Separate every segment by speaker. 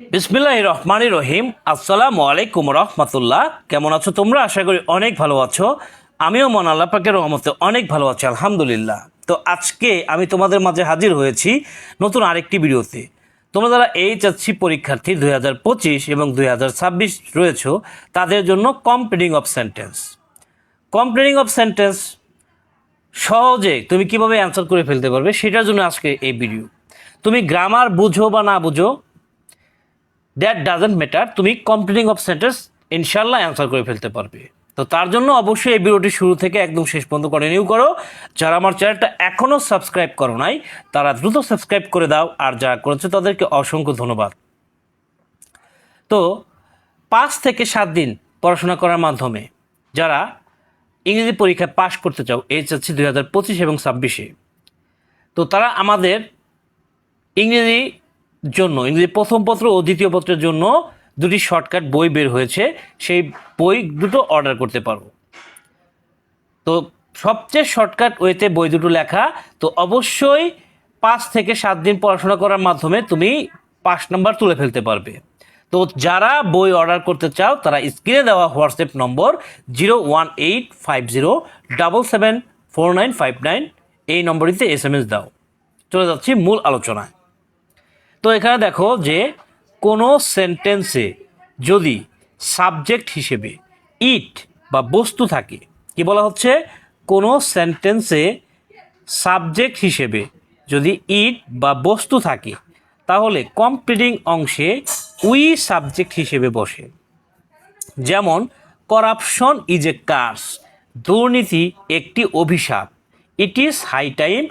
Speaker 1: বিসমিল্লাহ রহমানি রহিম। আসসালামু আলাইকুম রহমতুল্লাহ। কেমন আছো তোমরা? আশা করি অনেক ভালো আছো। আমিও মন আল্লাহ পাকের রহমতে অনেক ভালো আছি, আলহামদুলিল্লাহ। তো আজকে আমি তোমাদের মাঝে হাজির হয়েছি নতুন আরেকটি ভিডিওতে। তোমরা যারা এইচ এইচএসসি পরীক্ষার্থী দুই হাজার পঁচিশ এবং দুই হাজার ছাব্বিশ রয়েছো, তাদের জন্য completing of sentence completing of sentence সহজে তুমি কীভাবে অ্যান্সার করে ফেলতে পারবে, সেটার জন্য আজকে এই ভিডিও তুমি গ্রামার বুঝো বা না বুঝো দ্যাট ডাজেন্ট ম্যাটার তুমি কমপ্লিটিং অফ সেন্টেন্স ইনশাল্লাহ অ্যান্সার করে ফেলতে পারবে। তো তার জন্য অবশ্যই এই ভিডিওটি শুরু থেকে একদম শেষ পর্যন্ত কন্টিনিউ করো। যারা আমার চ্যানেলটা এখনও সাবস্ক্রাইব করো নাই, তারা দ্রুত সাবস্ক্রাইব করে দাও। আর যারা করেছে তাদেরকে অসংখ্য ধন্যবাদ। তো পাঁচ থেকে সাত দিন পড়াশোনা করার মাধ্যমে যারা ইংরেজি পরীক্ষায় পাশ করতে চাও, এইচএসসি দুই হাজার পঁচিশ এবং ছাব্বিশে, তো তারা আমাদের ইংরেজি জন্য, ইংরেজি প্রথম পত্র ও দ্বিতীয় পত্রের জন্য দুটি শর্টকাট বই বের হয়েছে, সেই বই দুটো অর্ডার করতে পারো। তো সবচেয়ে শর্টকাট ওয়েতে বই দুটো লেখা, তো অবশ্যই পাঁচ থেকে সাত দিন পড়াশোনা করার মাধ্যমে তুমি পাঁচ নাম্বার তুলে ফেলতে পারবে। তো যারা বই অর্ডার করতে চাও, তারা স্ক্রিনে দেওয়া WhatsApp number zero one eight five zero double seven four nine five nine, এই নম্বরটিতে এস এম এস দাও। চলে যাচ্ছি মূল আলোচনায়। তো এখানে দেখো যে কোনো সেন্টেন্সে যদি সাবজেক্ট হিসেবে ইট বা বস্তু থাকে, কি বলা হচ্ছে? কোনো সেন্টেন্সে সাবজেক্ট হিসেবে যদি ইট বা বস্তু থাকে, তাহলে কমপ্লিটিং অংশে উই সাবজেক্ট হিসেবে বসে। যেমন করাপশন ইজ এ কার্স দুর্নীতি একটি অভিশাপ ইট ইজ হাই টাইম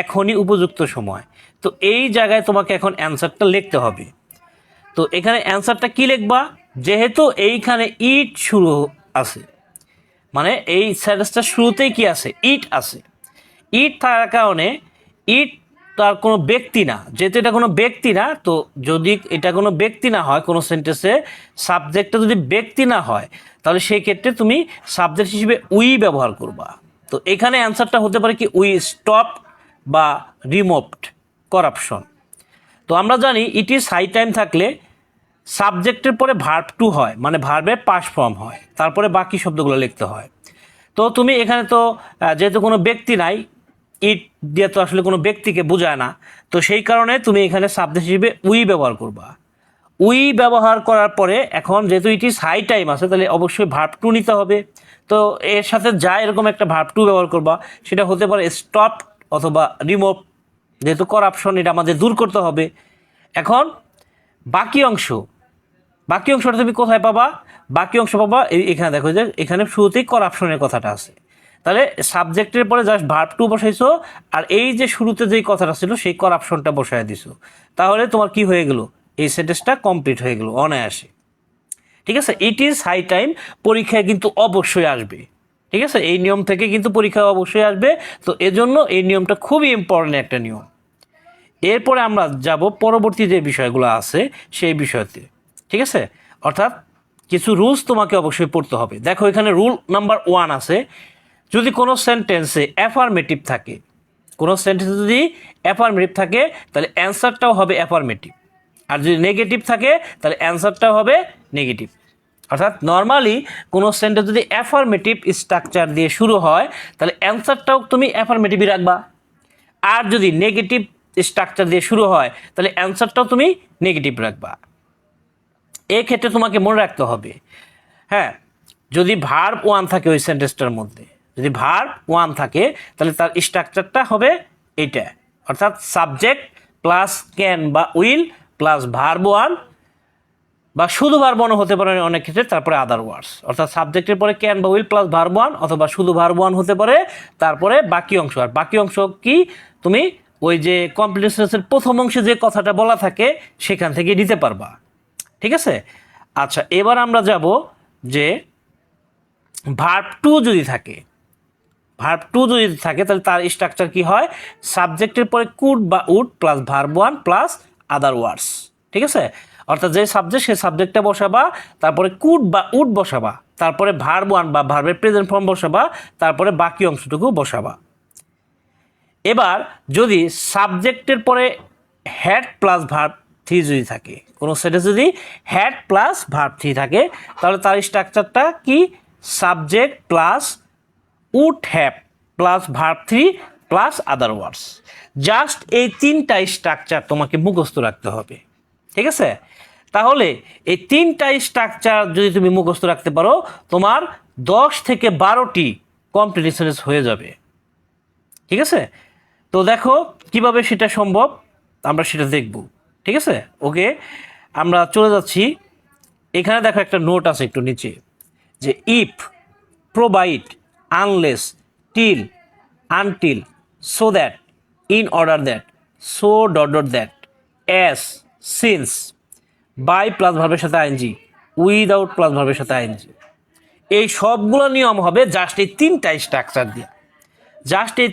Speaker 1: এখনই উপযুক্ত সময়। তো এই জায়গায় তোমাকে এখন অ্যান্সারটা লিখতে হবে। তো এখানে অ্যান্সারটা কি লিখবা? যেহেতু এইখানে ইট শুরু আছে। মানে এই সেন্টেন্সটা শুরুতেই কি আছে? ইট আছে। ইট থাকার কারণে ইট তার কোনো ব্যক্তি না। যেহেতু এটা কোনো ব্যক্তি না, তো যদি এটা কোনো ব্যক্তি না হয়, কোনো সেন্টেন্সে সাবজেক্টটা যদি ব্যক্তি না হয়, তাহলে সেই ক্ষেত্রে তুমি সাবজেক্ট হিসেবে উই ব্যবহার করবা। তো এখানে অ্যান্সারটা হতে পারে কি উই স্টপ বা রিমোভড করাপশন তো আমরা জানি ইট ইজ হাই টাইম থাকলে সাবজেক্টের পরে ভার্ব টু হয় মানে ভার্বের পাস ফর্ম হয়, তারপরে বাকি শব্দগুলো লিখতে হয়। তো তুমি এখানে তো যেহেতু কোনো ব্যক্তি নাই ইট দিয়ে তো আসলে কোনো ব্যক্তিকে বোঝায় না, তো সেই কারণে তুমি এখানে সাবজেক্ট হিসেবে উই ব্যবহার করবা। উই ব্যবহার করার পরে এখন যেহেতু ইট ইজ হাই টাইম আছে, তাহলে অবশ্যই ভার্ব টু নিতে হবে। তো এর সাথে যা এরকম একটা ভার্ব টু ব্যবহার করবা, সেটা হতে পারে স্টপ অথবা রিমোভ যেহেতু করাপশন এটা আমাদের দূর করতে হবে। এখন, বাকি অংশ, বাকি অংশটা তুমি কোথায় পাবা? বাকি অংশ পাবা এই- এখানে দেখো যে এখানে শুরুতেই করাপশনের কথাটা আছে। তাহলে সাবজেক্টের পরে জাস্ট ভার্ব টু বসাইছো, আর এই যে শুরুতে যেই কথাটা ছিল, সেই করাপশনটা বসায় দিছো। তাহলে তোমার কি হয়ে গেল? এই সেন্টেন্সটা কমপ্লিট হয়ে গেল, অনায়াসে। ঠিক আছে? ইট ইজ হাই টাইম পরীক্ষায় কিন্তু অবশ্যই আসবে। ঠিক আছে? এই নিয়ম থেকে কিন্তু পরীক্ষা অবশ্যই আসবে। তো এজন্য এই নিয়মটা খুবই ইম্পর্টেন্ট একটা নিয়ম। এরপরে আমরা যাব পরবর্তী যে বিষয়গুলো আছে সেই বিষয়তে। ঠিক আছে? অর্থাৎ কিছু রুলস তোমাকে অবশ্যই পড়তে হবে। দেখো, এখানে রুল নাম্বার ওয়ান আছে। যদি কোনো সেন্টেন্সে অ্যাফার্মেটিভ থাকে, কোনো সেন্টেন্সে যদি অ্যাফার্মেটিভ থাকে, তাহলে অ্যান্সারটাও হবে অ্যাফার্মেটিভ আর যদি নেগেটিভ থাকে, তাহলে অ্যান্সারটাও হবে নেগেটিভ অর্থাৎ নর্মালি কোনো সেন্টেন্স যদি অ্যাফার্মেটিভ স্ট্রাকচার দিয়ে শুরু হয়, তাহলে অ্যান্সারটাও তুমি অ্যাফার্মেটিভই রাখবা। আর যদি নেগেটিভ স্ট্রাকচার দিয়ে শুরু হয়, তাহলে অ্যান্সারটাও তুমি নেগেটিভ রাখবা। এই ক্ষেত্রে তোমাকে মনে রাখতে হবে হ্যাঁ যদি ভার্ব ওয়ান থাকে ওই সেন্টেন্সটার মধ্যে, যদি ভার্ব ওয়ান থাকে, তাহলে তার স্ট্রাকচারটা হবে এইটা, অর্থাৎ সাবজেক্ট প্লাস ক্যান বা উইল প্লাস ভার্ব ওয়ান বা শুধু ভার্ব ওয়ান হতে পারে অনেক ক্ষেত্রে, তারপরে আদার ওয়ার্ডস অর্থাৎ সাবজেক্টের পরে ক্যান বা উইল প্লাস ভার্ব ওয়ান অথবা শুধু ভার্ব ওয়ান হতে পারে, তারপরে বাকি অংশ, আর বাকি অংশ কি? তুমি ওই যে কমপ্লিটেন্সের প্রথম অংশে যে কথাটা বলা থাকে, সেখান থেকে নিতে পারবা। ঠিক আছে? আচ্ছা এবার আমরা যাব যে ভার্ব টু যদি থাকে ভার্ব টু যদি থাকে, তাহলে তার স্ট্রাকচার কি হয়? সাবজেক্টের পরে কুড বা would plus verb one plus other words ঠিক আছে? অর্থাৎ যে সাবজেক্ট সেই সাবজেক্টটা বসাবা, তারপরে কুড বা উড বসাবা, তারপরে ভার্ব ওয়ান বা ভার্বের প্রেজেন্ট ফর্ম বসাবা, তারপরে বাকি অংশটুকু বসাবা। এবার যদি সাবজেক্টের পরে হ্যাড প্লাস ভার্ব থ্রি যদি থাকে, কোনো সেটে যদি হ্যাড প্লাস ভার্ব থ্রি থাকে, তাহলে তার স্ট্রাকচারটা কি? Subject plus would have plus verb three plus other words just এই তিনটা স্ট্রাকচার তোমাকে মুখস্থ রাখতে হবে। ঠিক আছে? তাহলে এই তিনটা স্ট্রাকচার যদি তুমি মুখস্থ রাখতে পারো, তোমার দশ থেকে বারোটি কম্পিটিশনস হয়ে যাবে। ঠিক আছে? তো দেখো, কীভাবে সেটা সম্ভব? আমরা সেটা দেখব। ঠিক আছে? ওকে? আমরা চলে যাচ্ছি। এখানে দেখো একটা নোট আছে একটু নিচে, যে if provide unless till until so that in order that so dot dot that as since by plus ভার্বের সাথে আইনজি উইদাউট প্লাস ভার্বের সাথে আইনজি এই সবগুলো নিয়ম হবে জাস্ট এই তিনটা স্ট্রাকচার দিয়ে। জাস্ট এই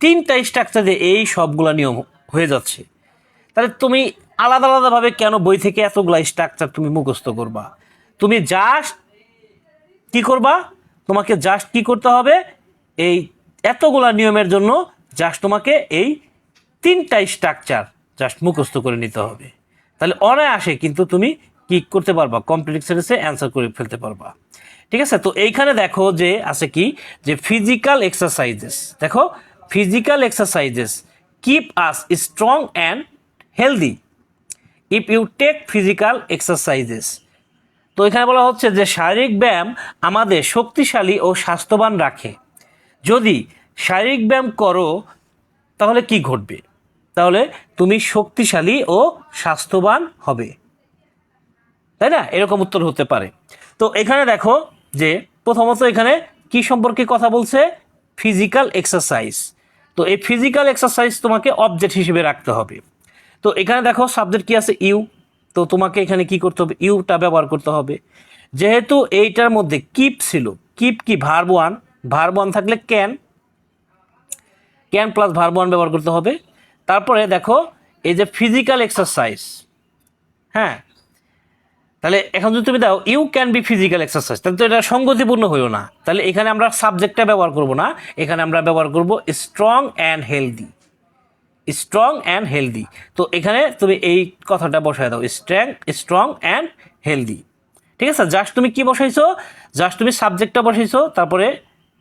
Speaker 1: তিনটা স্ট্রাকচার এই সবগুলো নিয়ম হয়ে যাচ্ছে। তাহলে তুমি আলাদা আলাদাভাবে কেন বই থেকে এতগুলা স্ট্রাকচার তুমি মুখস্থ করবা? তুমি জাস্ট কি করবা? তোমাকে জাস্ট কি করতে হবে? এই এতগুলা নিয়মের জন্য জাস্ট তোমাকে এই তিনটা স্ট্রাকচার জাস্ট মুখস্থ করে নিতে হবে। তাহলে অনায়াসে কিন্তু তুমি কি করতে পারবা? কমপ্লিট সেন্টেন্সে অ্যান্সার করে ফেলতে পারবা। ঠিক আছে? তো এইখানে দেখো যে আছে কি? যে ফিজিক্যাল এক্সারসাইজেস দেখো physical exercises keep us strong and healthy if you take physical exercises তো এখানে বলা হচ্ছে যে শারীরিক ব্যায়াম আমাদের শক্তিশালী ও স্বাস্থ্যবান রাখে। যদি শারীরিক ব্যায়াম করো, তাহলে কি ঘটবে? তাহলে তুমি শক্তিশালী ও স্বাস্থ্যবান হবে। তাই না? এরকম উত্তর হতে পারে। তো এখানে দেখো যে প্রথমত এখানে কি সম্পর্কে কথা বলছে? ফিজিক্যাল এক্সারসাইজ তো এই ফিজিক্যাল এক্সারসাইজ তোমাকে অবজেক্ট হিসেবে রাখতে হবে। তো এখানে দেখো সাবজেক্ট কি আছে? ইউ তো তোমাকে এখানে কি করতে হবে? ইউটা ব্যবহার করতে হবে। যেহেতু এইটার মধ্যে কিপ ছিল কিপ কি? ভার্ব ওয়ান ভার্ব ওয়ান থাকলে can can plus verb one ব্যবহার করতে হবে। তারপরে দেখো এই যে ফিজিক্যাল এক্সারসাইজ হ্যাঁ? তাহলে এখন যদি তুমি দাও you can be physical exercise তাহলে তো এটা সঙ্গতিপূর্ণ হইও না। তাহলে এখানে আমরা সাবজেক্টটা ব্যবহার করব না, এখানে আমরা ব্যবহার করব strong and healthy strong and healthy তো এখানে তুমি এই কথাটা বসায় দাও স্ট্রং স্ট্রং অ্যান্ড হেলদি ঠিক আছে? জাস্ট তুমি কি বসাইছো? জাস্ট তুমি সাবজেক্টটা বসাইছো, তারপরে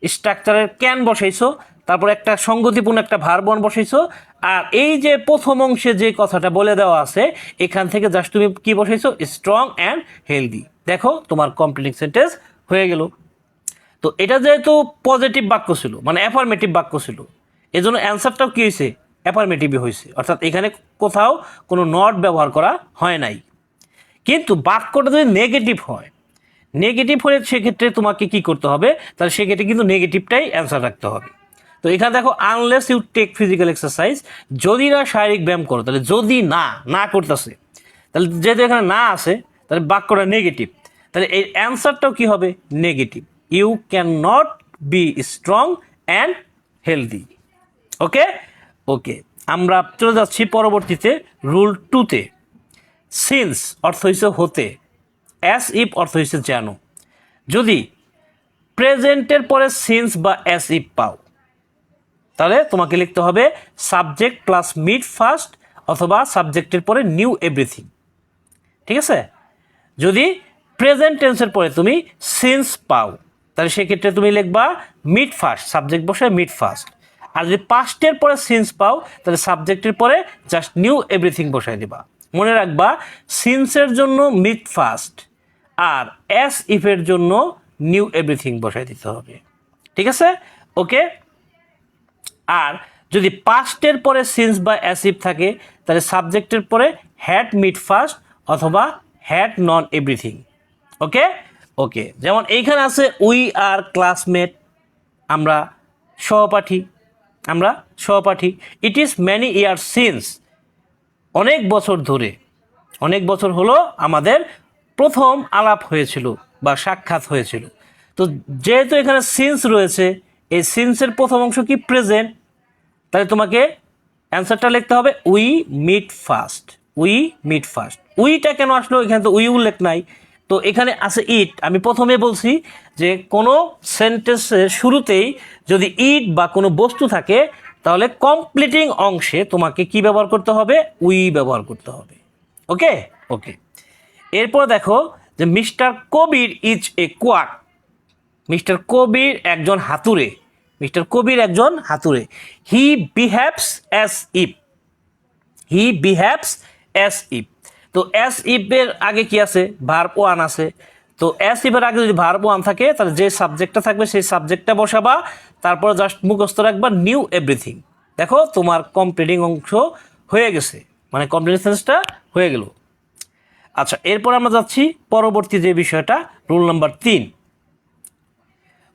Speaker 1: স্ট্রাকচারের ক্যান বসাইছো তারপর একটা সঙ্গতিপূর্ণ একটা ভারবন বসাইছো। আর এই যে প্রথম অংশে যে কথাটা বলে দেওয়া আছে, এখান থেকে জাস্ট তুমি কি বসাইছো? স্ট্রং অ্যান্ড হেলদি দেখো, তোমার কমপ্লিট সেন্টেন্স হয়ে গেল। তো এটা যেহেতু পজিটিভ বাক্য ছিল মানে অ্যাফার্মেটিভ বাক্য ছিল, এজন্য অ্যান্সারটাও কী হয়েছে অ্যাফার্মেটিভই হয়েছে অর্থাৎ এখানে কোথাও কোনো নট ব্যবহার করা হয় নাই। কিন্তু বাক্যটা যদি নেগেটিভ হয় নেগেটিভ হলে সেক্ষেত্রে তোমাকে কি করতে হবে? তাহলে সেক্ষেত্রে কিন্তু নেগেটিভটাই অ্যান্সার রাখতে হবে। তো এখানে দেখো unless you take physical exercise যদি না শারীরিক ব্যায়াম করো, তাহলে যদি না না করতেছে, তাহলে যেহেতু এখানে না আছে, তাহলে বাক্যটা নেগেটিভ তাহলে এই অ্যান্সারটাও কি হবে? Negative you can not be strong and healthy okay okay আমরা চলে যাচ্ছি পরবর্তীতে রুল টুতে সিন্স অর্থ হয়েছে হতে। অ্যাস ইফ অর্থ হয়েছে যেন। যদি প্রেজেন্টের পরে সিন্স বা অ্যাস ইফ পাও। তাহলে তোমাকে লিখতে হবে সাবজেক্ট প্লাস মিড ফার্স্ট অথবা সাবজেক্টের পরে নিউ এভরিথিং ঠিক আছে? যদি প্রেজেন্ট টেন্সের পরে তুমি সিন্স পাও, তাহলে সেক্ষেত্রে তুমি লিখবা মিড ফার্স্ট সাবজেক্ট বসে মিড ফার্স্ট আর যদি পাস্টের পরে সিন্স পাও, তাহলে সাবজেক্টের পরে জাস্ট নিউ এভরিথিং বসাই দিবা। মনে রাখবা সিন্সের জন্য মিড ফার্স্ট আর এস ইফের জন্য নিউ এভরিথিং বসাই দিতে হবে। ঠিক আছে? ওকে আর যদি পাস্টের পরে সিন্স বা অ্যাসিভ থাকে, তাহলে সাবজেক্টের পরে হ্যাড মিড ফার্স্ট অথবা had non everything okay okay যেমন এইখানে আছে উই আর ক্লাসমেট আমরা সহপাঠী আমরা সহপাঠী। It is many year since অনেক বছর ধরে। অনেক বছর হলো আমাদের প্রথম আলাপ হয়েছিল বা সাক্ষাৎ হয়েছিল। তো যেহেতু এখানে সিন্স রয়েছে, এই সিন্সের প্রথম অংশ কি প্রেজেন্ট তাহলে তোমাকে অ্যান্সারটা লিখতে হবে we meet first we meet first উইটা কেন আসলো? এখানে তো উই উল্লেখ নাই। তো এখানে আছে ইট আমি প্রথমে বলছি যে কোনো সেন্টেন্সের শুরুতেই যদি ইট বা কোনো বস্তু থাকে তাহলে কমপ্লিটিং অংশে তোমাকে কি ব্যবহার করতে হবে? উই ব্যবহার করতে হবে। ওকে? ওকে। এরপর দেখো যে Mr Kabir is a quack Mr Kabir একজন হাতুরে মিস্টার কবির একজন হাতুরে he behaves as if he behaves as if তো অ্যাজ ইফের আগে কি আছে? ভার্ব ওয়ান আছে। তো অ্যাজ ইফের আগে যদি ভার্ব ওয়ান থাকে, তাহলে যে সাবজেক্টটা থাকবে, সেই সাবজেক্টটা বসাবা। তারপর জাস্ট মুখস্থ রাখবা নিউ এভরিথিং দেখো, তোমার কমপ্লিটিং অংশ হয়ে গেছে। মানে কমপ্লিটিং সেন্সটা হয়ে গেল। আচ্ছা এরপর আমরা যাচ্ছি পরবর্তী যে বিষয়টা রুল নাম্বার তিন।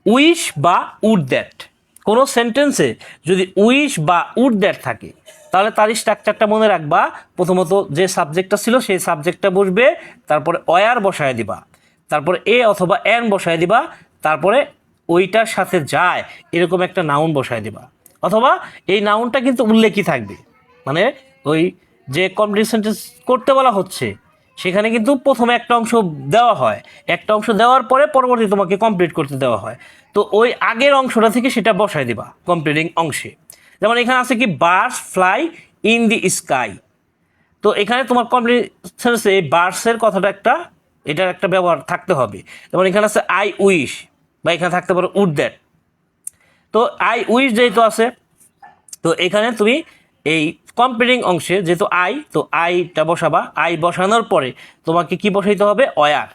Speaker 1: উইশ বা উড দ্যাট কোনো সেন্টেন্সে যদি উইশ বা উড দ্যাট থাকে, তাহলে তার স্ট্রাকচারটা মনে রাখবা। প্রথমত যে সাবজেক্টটা ছিল, সেই সাবজেক্টটা বসবে, তারপরে অয়ার বসায় দিবা, তারপরে এ অথবা এন বসায় দিবা, তারপরে ওইটার সাথে যায়, এরকম একটা নাউন বসায় দিবা। অথবা এই নাউনটা কিন্তু উল্লেখই থাকবে। মানে ওই যে কমপ্লিট সেন্টেন্স করতে বলা হচ্ছে সেখানে কিন্তু প্রথমে একটা অংশ দেওয়া হয়। একটা অংশ দেওয়ার পরে পরবর্তী তোমাকে কমপ্লিট করতে দেওয়া হয়। তো ওই আগের অংশটা থেকে সেটা বসায় দিবা কমপ্লিটিং অংশে। যেমন এখানে আছে কি birds fly in the sky তো এখানে তোমার কমপ্লিট এই বার্ডসের কথাটা একটা, এটার একটা ব্যবহার থাকতে হবে। যেমন এখানে আছে আই উইশ বা এখানে থাকতে পারে উড দ্যাট তো আই উইশ যেহেতু আছে, তো এখানে তুমি এই কম্পিটিং অংশে যেহেতু আই তো আইটা বসাবা। আই বসানোর পরে তোমাকে কি বসাইতে হবে? অয়ার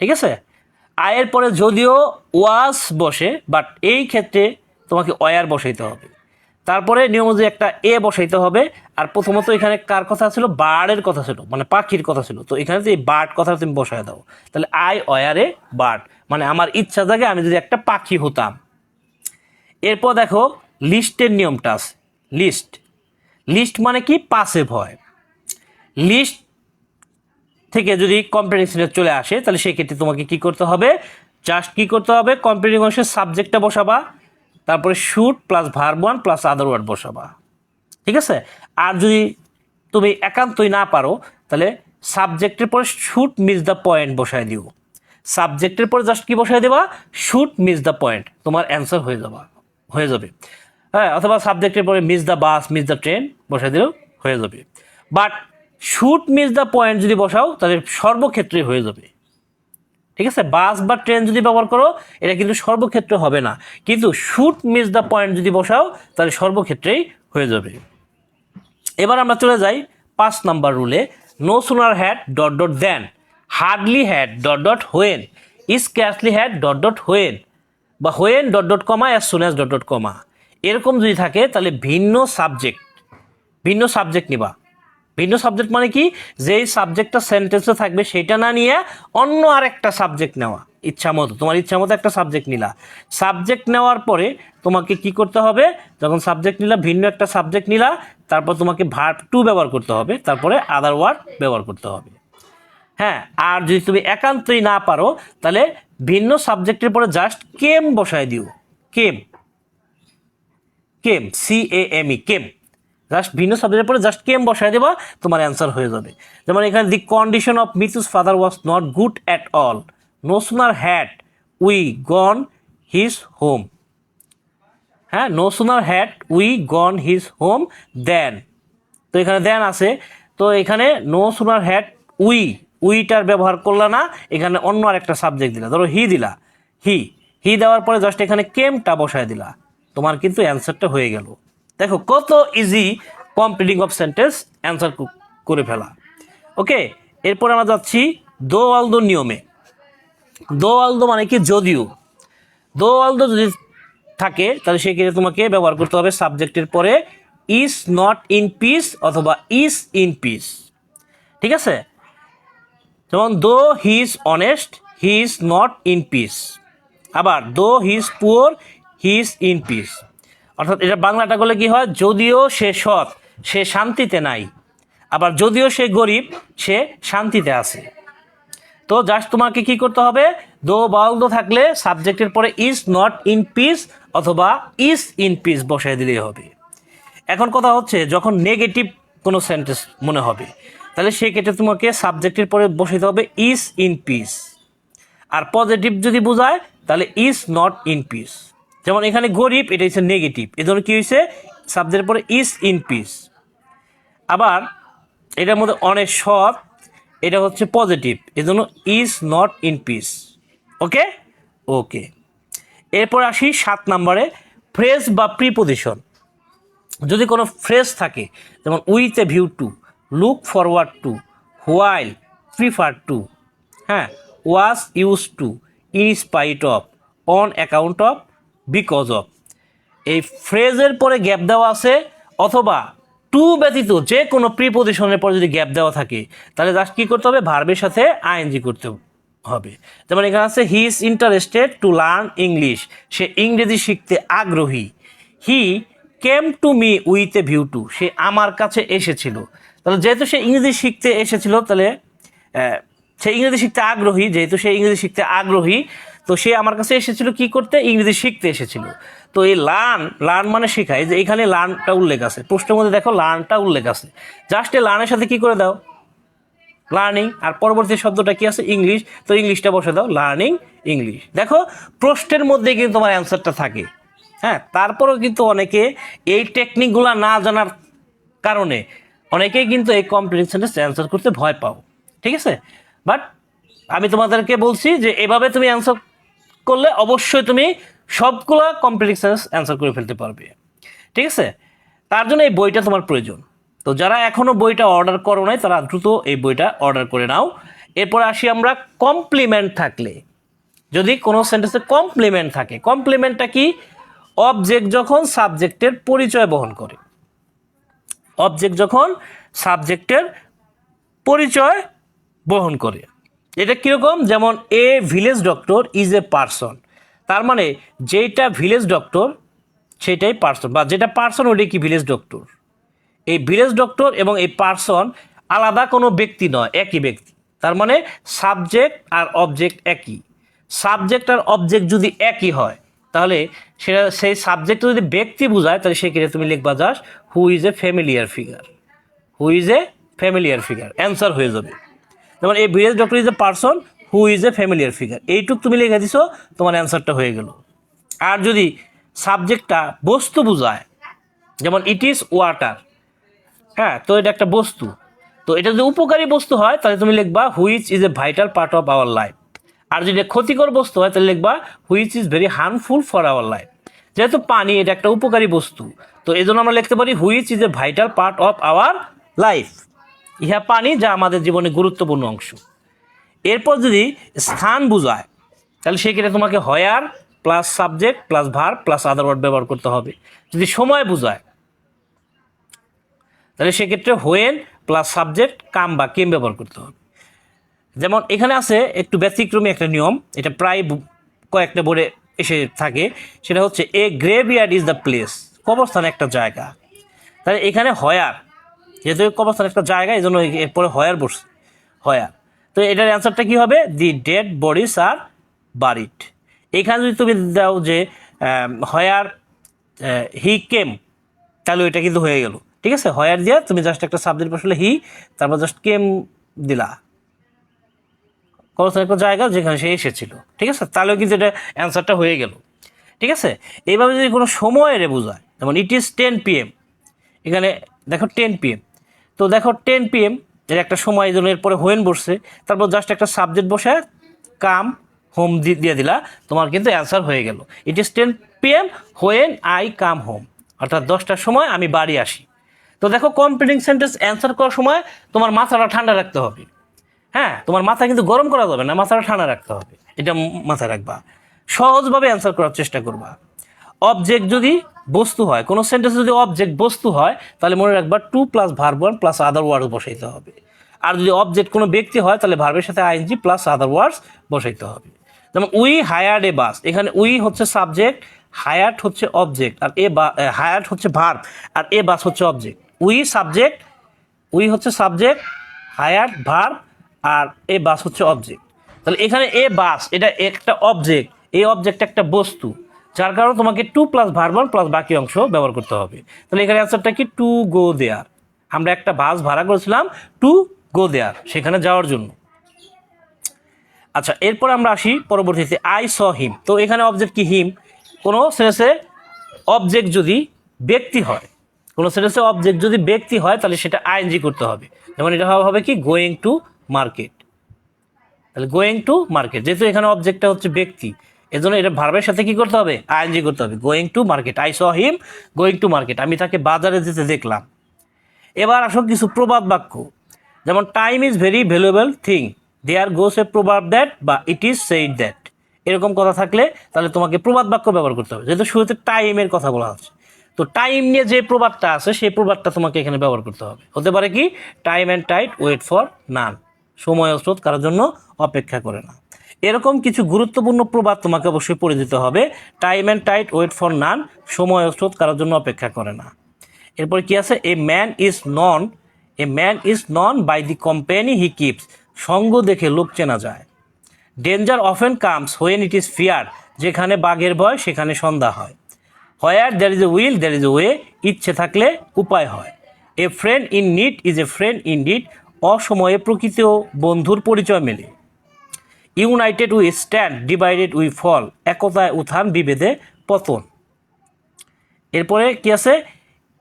Speaker 1: ঠিক আছে? আয়ের পরে যদিও ওয়াস বসে বাট এই ক্ষেত্রে তোমাকে অয়ার বসাইতে হবে। তারপরে নিয়ম অনুযায়ী একটা এ বসাইতে হবে। আর প্রথমত এখানে কার কথা ছিল? বার্ডের কথা ছিল মানে পাখির কথা ছিল। তো এখানে এই বার্ড কথা তুমি বসায় দাও। তাহলে আই অয়ারে বার্ড মানে আমার ইচ্ছা জাগে আমি যদি একটা পাখি হতাম। এরপর দেখো লিস্টের নিয়মটা আছে। লিস্ট লিস্ট মানে কি? পাসেভ হয়। লিস্ট থেকে যদি কম্পিটিশনে চলে আসে, তাহলে সেক্ষেত্রে তোমাকে কি করতে হবে? জাস্ট কি করতে হবে? কম্পিটিং অংশের সাবজেক্টটা বসাবা। তারপরে should plus verb one plus other word বসাবা। ঠিক আছে? আর যদি তুমি একান্তই না পারো, তাহলে সাবজেক্টের পরে শুট মিস দ্য পয়েন্ট বসায় দিও। সাবজেক্টের পরে জাস্ট কি বসায় দেবা? শুট মিস দ্য পয়েন্ট তোমার অ্যান্সার হয়ে যাবা। হয়ে যাবে। হ্যাঁ অথবা সাবজেক্টের পরে miss the bus miss the train বসায় দিলেও হয়ে যাবে। But should miss the point যদি বসাও, তাহলে সর্বক্ষেত্রে হয়ে যাবে। ঠিক আছে? বাস বা ট্রেন যদি ব্যবহার করো, এটা কিন্তু সর্বক্ষেত্রে হবে না। কিন্তু শুট মিস দ্য পয়েন্ট যদি বসাও, তাহলে সর্বক্ষেত্রেই হয়ে যাবে। এবার আমরা চলে যাই পাঁচ number রুলে no sooner had dot dot then hardly had dot dot when is scarcely had dot dot when বা when dot dot comma as soon as dot dot comma এরকম যদি থাকে, তাহলে ভিন্ন সাবজেক্ট ভিন্ন সাবজেক্ট নিবা। ভিন্ন সাবজেক্ট মানে কি? যেই সাবজেক্টটা সেন্টেন্সে থাকবে সেটা না নিয়ে অন্য আরেকটা সাবজেক্ট নেওয়া। ইচ্ছা মতো, তোমার ইচ্ছা মতো একটা সাবজেক্ট নিলা। সাবজেক্ট নেওয়ার পরে তোমাকে কি করতে হবে? যখন সাবজেক্ট নিলা, ভিন্ন একটা সাবজেক্ট নিলা, তারপর তোমাকে ভার্ব টু ব্যবহার করতে হবে, তারপরে আদার ওয়ার্ড ব্যবহার করতে হবে। হ্যাঁ আর যদি তুমি একান্তই না পারো, তাহলে ভিন্ন সাবজেক্টের পরে জাস্ট কেম বসায় দিও। Came? Came C A M E came. Just ভিন্ন সাবজেক্টের পরে জাস্ট কেম বসায় দেবা, তোমার অ্যান্সার হয়ে যাবে। যেমন এখানে the condition of Mrs father was not good at all no sooner had we gone his home হ্যাঁ no sooner had we gone his home then তো এখানে দেন আছে। তো এখানে নো সুনার হ্যাড উই উইটার ব্যবহার করলা না, এখানে অন্য আরেকটা সাবজেক্ট দিলা। ধরো হি দিলা। হি হি দেওয়ার পরে জাস্ট এখানে কেমটা বসায় দিলা। তোমার কিন্তু অ্যান্সারটা হয়ে গেল। দেখো, কত easy completing of sentence answer করে ফেলা। ওকে এরপর আমরা যাচ্ছি দো আলদো নিয়মে। দো আলদো মানে কি? যদিও। দো আলদো যদি থাকে, তাহলে সেক্ষেত্রে তোমাকে ব্যবহার করতে হবে সাবজেক্টের পরে ইজ নট ইন পিস অথবা ইজ ইন পিস ঠিক আছে? যেমন though he is honest he is not in peace আবার though he is poor is in peace অর্থাৎ এটা বাংলাটা করলে কি হয়? যদিও সে সৎ, সে শান্তিতে নাই। আবার যদিও সে গরিব, সে শান্তিতে আছে। তো জাস্ট তোমাকে কি করতে হবে? দো বাউল দো থাকলে সাবজেক্টের পরে ইজ নট ইন পিস অথবা ইজ ইন পিস বসায় দিলেই হবে। এখন কথা হচ্ছে, যখন নেগেটিভ কোনো সেন্টেন্স মনে হবে, তাহলে সেক্ষেত্রে তোমাকে সাবজেক্টের পরে বসাইতে হবে ইজ ইন পিস আর পজিটিভ যদি বোঝায়, তাহলে ইজ নট ইন পিস যেমন এখানে গরিব, এটা হচ্ছে নেগেটিভ এজন্য কি হয়েছে সাবজেক্টের পরে ইজ ইন পিস আবার এটার মধ্যে অনেক সৎ এটা হচ্ছে পজিটিভ এজন্য is not in peace okay? Okay. এরপর আসি সাত নম্বরে ফ্রেজ বা প্রিপোজিশন যদি কোনো ফ্রেজ থাকে, যেমন with a view to look forward to while prefer to হ্যাঁ was use to in spite of on account of because of এই ফ্রেজের পরে গ্যাপ দেওয়া আছে, অথবা টু ব্যতীত যে কোনো প্রিপোজিশনের পরে যদি গ্যাপ দেওয়া থাকে, তাহলে জাস্ট কী করতে হবে? ভার্বের সাথে আইএনজি করতে হবে। যেমন এখানে আছে he is interested to learn English সে ইংরেজি শিখতে আগ্রহী। He came to me with a view to সে আমার কাছে এসেছিল। তাহলে যেহেতু সে ইংরেজি শিখতে এসেছিল, তাহলে সে ইংরেজি শিখতে আগ্রহী, যেহেতু সে ইংরেজি শিখতে আগ্রহী তো সে আমার কাছে এসেছিল কি করতে? ইংরেজি শিখতে এসেছিল। তো এই লার্ন লার্ন মানে শেখায় যে এখানে লার্নটা উল্লেখ আছে। প্রশ্নের মধ্যে দেখো লার্নটা উল্লেখ আছে। জাস্ট এই লার্নের সাথে কি করে দাও? লার্নিং আর পরবর্তী শব্দটা কি আছে? ইংলিশ তো ইংলিশটা বসে দাও লার্নিং ইংলিশ দেখো, প্রশ্নের মধ্যে কিন্তু তোমার অ্যান্সারটা থাকে। হ্যাঁ তারপরেও কিন্তু অনেকে এই টেকনিকগুলো না জানার কারণে অনেকেই কিন্তু এই কমপ্লিট সেন্টেন্স অ্যান্সার করতে ভয় পাও। ঠিক আছে? বাট আমি তোমাদেরকে বলছি যে এভাবে তুমি অ্যান্সার করলে অবশ্যই তুমি সবগুলো সেন্টেন্স অ্যান্সার করে ফেলতে পারবে। ঠিক আছে? তার জন্য এই বইটা তোমার প্রয়োজন। তো যারা এখনও বইটা অর্ডার করো নাই, তারা দ্রুত এই বইটা অর্ডার করে নাও। এরপর আসি আমরা কমপ্লিমেন্ট থাকলে। যদি কোনো সেন্টেন্সে কমপ্লিমেন্ট থাকে কমপ্লিমেন্টটা কি? অবজেক্ট যখন সাবজেক্টের পরিচয় বহন করে। অবজেক্ট যখন সাবজেক্টের পরিচয় বহন করে। এটা কীরকম? যেমন a village doctor is a person. তার মানে যেটা ভিলেজ ডক্টর সেটাই পার্সন। বা যেটা পার্সন ওটাই কি ভিলেজ ডক্টর? এই ভিলেজ ডক্টর এবং এই পার্সন আলাদা কোনো ব্যক্তি নয়, একই ব্যক্তি। তার মানে সাবজেক্ট আর অবজেক্ট একই। সাবজেক্ট আর অবজেক্ট যদি একই হয়, তাহলে সেটা, সেই সাবজেক্ট যদি ব্যক্তি বোঝায়, তাহলে সেক্ষেত্রে তুমি লিখবা just who is a familiar figure who is a familiar figure answer হয়ে যাবে। যেমন এই village doctor is a person who is a familiar figure এইটুক তুমি লিখে দিছো, তোমার অ্যান্সারটা হয়ে গেল। আর যদি সাবজেক্টটা বস্তু বোঝায়, যেমন ইট ইজ ওয়াটার হ্যাঁ তো এটা একটা বস্তু। তো এটা যদি উপকারী বস্তু হয়, তাহলে তুমি লিখবা which is a vital part of our life আর যদি ক্ষতিকর বস্তু হয়, তাহলে লিখবা which is very harmful for our life যেহেতু পানি এটা একটা উপকারী বস্তু, তো এই জন্য আমরা লিখতে পারি which is a vital part of our life ইহা পানি যা আমাদের জীবনে গুরুত্বপূর্ণ অংশ। এরপর যদি স্থান বোঝায়, তাহলে সেক্ষেত্রে তোমাকে where plus subject plus verb plus other word ব্যবহার করতে হবে। যদি সময় বোঝায়, তাহলে সেক্ষেত্রে হোয়েন প্লাস সাবজেক্ট কাম বা কেম ব্যবহার করতে হবে। যেমন এখানে আছে একটু ব্যতিক্রমী একটা নিয়ম, এটা প্রায় কয়েকটা বোর্ডে এসে থাকে। সেটা হচ্ছে a graveyard is the place কবরস্থান একটা জায়গা। তাহলে এখানে হয়ার যেহেতু কবরস্থান একটা জায়গা এই জন্য এরপরে হয়ার বসছে হয়ার তো এটার অ্যান্সারটা কী হবে? The dead bodies are buried এখানে যদি তুমি দাও যে হয়ার হি কেম তাহলে ওইটা কিন্তু হয়ে গেল। ঠিক আছে? হয়ার দিয়া তুমি জাস্ট একটা সাবজেক্ট বসলে হি তারপর জাস্ট কেম দিলা। কবরস্থান একটা জায়গা যেখানে সে এসেছিল। ঠিক আছে? তাহলেও কিন্তু এটা অ্যান্সারটা হয়ে গেল। ঠিক আছে? এইভাবে যদি কোনো সময়ের বোঝায়, যেমন ইট ইজ টেন পিএম এখানে দেখো টেন পিএম তো দেখো টেন পিএম এর একটা সময় জন্য এরপরে হোয়েন বসছে। তারপর জাস্ট একটা সাবজেক্ট বসে কাম হোম দিয়ে দিলা। তোমার কিন্তু অ্যান্সার হয়ে গেল। It is ten PM when I come home অর্থাৎ দশটার সময় আমি বাড়ি আসি। তো দেখো কমপ্লিটিং সেন্টেন্স অ্যান্সার করার সময় তোমার মাথাটা ঠান্ডা রাখতে হবে। হ্যাঁ তোমার মাথা কিন্তু গরম করা যাবে না, মাথাটা ঠান্ডা রাখতে হবে। এটা মাথায় রাখবা। সহজভাবে অ্যান্সার করার চেষ্টা করবা। অবজেক্ট যদি বস্তু হয়, কোনো সেন্টেন্স যদি অবজেক্ট বস্তু হয়, তাহলে মনে রাখবা to plus verb one plus other word বসাইতে হবে। আর যদি অবজেক্ট কোনো ব্যক্তি হয়, তাহলে ভার্বের সাথে আইএনজি প্লাস আদার ওয়ার্ডস বসাইতে হবে। যেমন উই হায়ার্ড এ বাস এখানে উই হচ্ছে সাবজেক্ট হায়ার্ড হচ্ছে অবজেক্ট আর এ বা হায়ার্ড হচ্ছে ভার্ব আর এ বাস হচ্ছে অবজেক্ট উই সাবজেক্ট উই হচ্ছে সাবজেক্ট হায়ার্ড ভার্ব আর এ বাস হচ্ছে অবজেক্ট তাহলে এখানে এ বাস এটা একটা অবজেক্ট এই অবজেক্ট একটা বস্তু। যার কারণে তোমাকে টু প্লাস ভার্বন প্লাস বাকি অংশ ব্যবহার করতে হবে। তাহলে এখানে অ্যান্সারটা কি? টু গো দেয়ার আমরা একটা বাস ভাড়া করেছিলাম টু গো দেয়ার সেখানে যাওয়ার জন্য। আচ্ছা এরপর আমরা আসি পরবর্তীতে আই স হিম তো এখানে অবজেক্ট কি? হিম কোনো সেন্সে অবজেক্ট যদি ব্যক্তি হয়, কোনো সেন্সে অবজেক্ট যদি ব্যক্তি হয়, তাহলে সেটা আইএনজি করতে হবে। যেমন এটা হবে- কি? গোয়িং টু মার্কেট তাহলে গোয়িং টু মার্কেট যেহেতু এখানে অবজেক্টটা হচ্ছে ব্যক্তি এজন্য এটা ভার্বের সাথে কি করতে হবে? আইএনজি করতে হবে। Going to market I saw him going to market আমি তাকে বাজারে যেতে দেখলাম। এবার আসো কিছু প্রবাদ বাক্য। যেমন time is very valuable thing there goes a প্রবাদ দ্যাট বা ইট ইজ সেইড দ্যাট এরকম কথা থাকলে তাহলে তোমাকে প্রবাদ বাক্য ব্যবহার করতে হবে। যেহেতু শুরুতে টাইমের কথা বলা হচ্ছে। তো টাইম নিয়ে যে প্রবাদটা আছে, সেই প্রবাদটা তোমাকে এখানে ব্যবহার করতে হবে। হতে পারে কি? Time and tide wait for none সময় স্রোত কারোর জন্য অপেক্ষা করে না। এরকম কিছু গুরুত্বপূর্ণ প্রবাদ তোমাকে অবশ্যই পড়ে দিতে হবে। Time and tide wait for none সময় স্রোত কারোর জন্য অপেক্ষা করে না। এরপর কি আছে? A man is known a man is known by the company he keeps সঙ্গ দেখে লোক চেনা যায়। Danger often comes when it is fear যেখানে বাঘের ভয়, সেখানে সন্ধ্যা হয়। Where there is a will there is a way ইচ্ছে থাকলে উপায় হয়। A friend in need is a friend in need অসময়ে প্রকৃত বন্ধুর পরিচয় মেলে। United we stand, divided we fall, একতায় উত্থান, বিভেদে পতন। এরপরে কি আছে?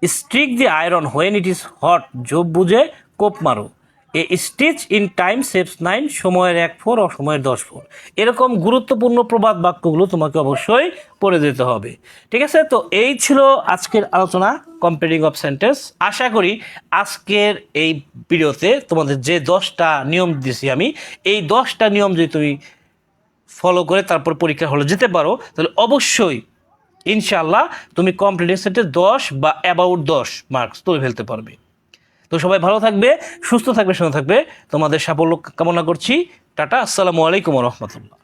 Speaker 1: Strike the iron when it is hot job বুঝে কোপ মারো। A stitch in time saves nine সময়ের এক ফোর, অসময়ের দশ ফোর। এরকম গুরুত্বপূর্ণ প্রবাদ বাক্যগুলো তোমাকে অবশ্যই পড়ে যেতে হবে। ঠিক আছে? তো এই ছিল আজকের আলোচনা কম্পেয়ারিং অফ সেন্টেন্স আশা করি আজকের এই ভিডিওতে তোমাদের যে দশটা নিয়ম দিছি আমি, এই দশটা নিয়ম যদি তুমি ফলো করে তারপর পরীক্ষা হলে যেতে পারো, তাহলে অবশ্যই ইনশাল্লাহ তুমি কমপ্লিট সেটে দশ বা অ্যাবাউট দশ মার্কস তুলে ফেলতে পারবে। তো সবাই ভালো থাকবে, সুস্থ থাকবে সুন্দর থাকবে। তোমাদের সাফল্য কামনা করছি। টাটা, আসসালামু আলাইকুম রহমতুল্লাহ।